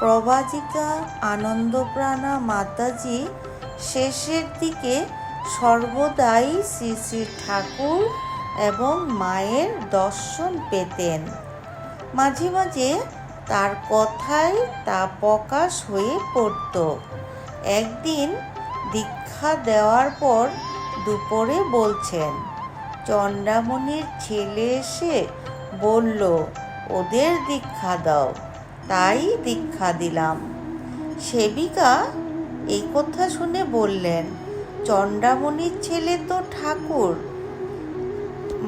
প্রবাজিকা আনন্দপ্রাণা মাতাজি শেষের দিকে সর্বদাই শ্রী শ্রী ঠাকুর এবং মায়ের দর্শন পেতেন। মাঝে মাঝে তার কথায় তা প্রকাশ হয়ে পড়ত। একদিন দীক্ষা দেওয়ার পর দুপুরে বলছেন চন্ডামণির ছেলে এসে বলল, ওদের দীক্ষা দাও তাই দীক্ষা দিলাম। সেবিকা এই কথা শুনে বললেন চন্ডামণির ছেলে তো ঠাকুর।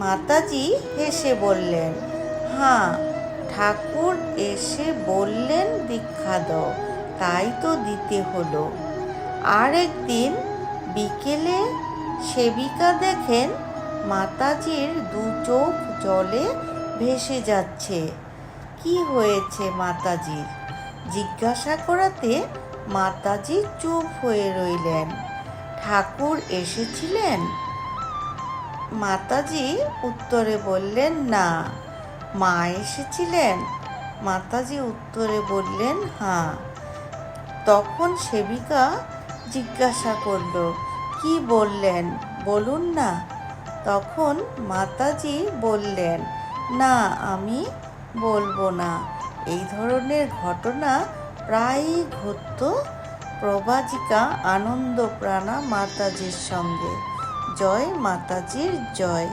মাতাজি হেসে বললেন হ্যাঁ ঠাকুর এসে বললেন দীক্ষা দাও, তাই তো দিতে হলো। আর একদিন বিকেলে সেবিকা দেখেন মাতাজির দু চোখ জলে ভেসে যাচ্ছে। কি হয়েছে মাতাজির? জিজ্ঞাসা করাতে মাতাজি চুপ হয়ে রইলেন। ঠাকুর এসেছিলেন? মাতাজি উত্তরে বললেন, না, মা এসেছিলেন। মাতাজি উত্তরে বললেন হ্যাঁ। তখন সেবিকা জিজ্ঞাসা করল, কি বললেন? বলুন না। তখন মাতাজি বললেন, না, আমি বলব না। এই ধরনের ঘটনা প্রায়ই ঘটত প্রবাজিকা আনন্দপ্রাণা মাতাজির সঙ্গে। জয় মাতাজির জয়।